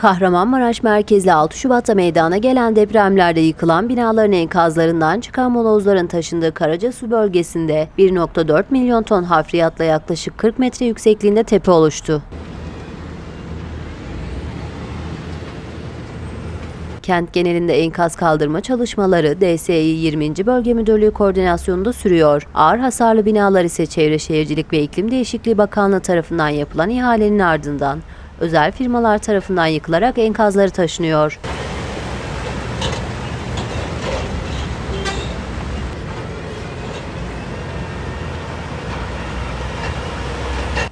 Kahramanmaraş merkezli 6 Şubat'ta meydana gelen depremlerde yıkılan binaların enkazlarından çıkan molozların taşındığı Karacasu bölgesinde 1.4 milyon ton hafriyatla yaklaşık 40 metre yüksekliğinde tepe oluştu. Kent genelinde enkaz kaldırma çalışmaları DSİ 20. Bölge Müdürlüğü koordinasyonunda sürüyor. Ağır hasarlı binalar ise Çevre Şehircilik ve İklim Değişikliği Bakanlığı tarafından yapılan ihalenin ardından özel firmalar tarafından yıkılarak enkazları taşınıyor.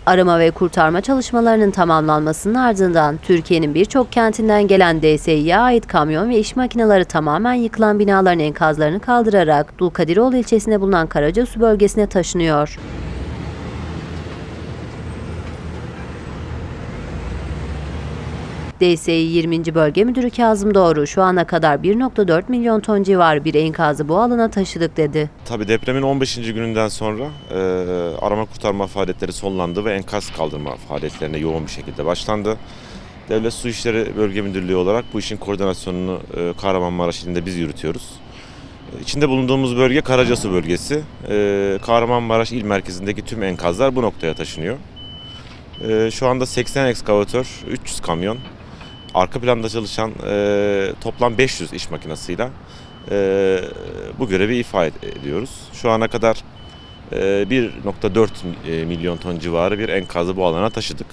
Arama ve kurtarma çalışmalarının tamamlanmasının ardından Türkiye'nin birçok kentinden gelen DSİ'ye ait kamyon ve iş makineleri tamamen yıkılan binaların enkazlarını kaldırarak Dulkadiroğlu ilçesinde bulunan Karacasu bölgesine taşınıyor. DSİ 20. Bölge Müdürü Kazım Doğru şu ana kadar 1.4 milyon ton civarı bir enkazı bu alana taşıdık dedi. Tabii depremin 15. gününden sonra e, arama kurtarma faaliyetleri sonlandı ve enkaz kaldırma faaliyetlerine yoğun bir şekilde başlandı. Devlet Su İşleri Bölge Müdürlüğü olarak bu işin koordinasyonunu e, Kahramanmaraş ilinde biz yürütüyoruz. E, İçinde bulunduğumuz bölge Karacasu bölgesi. E, Kahramanmaraş il merkezindeki tüm enkazlar bu noktaya taşınıyor. E, şu anda 80 ekskavatör, 300 kamyon, arka planda çalışan e, toplam 500 iş makinasıyla e, bu görevi ifa ed- ediyoruz. Şu ana kadar e, 1.4 milyon ton civarı bir enkazı bu alana taşıdık.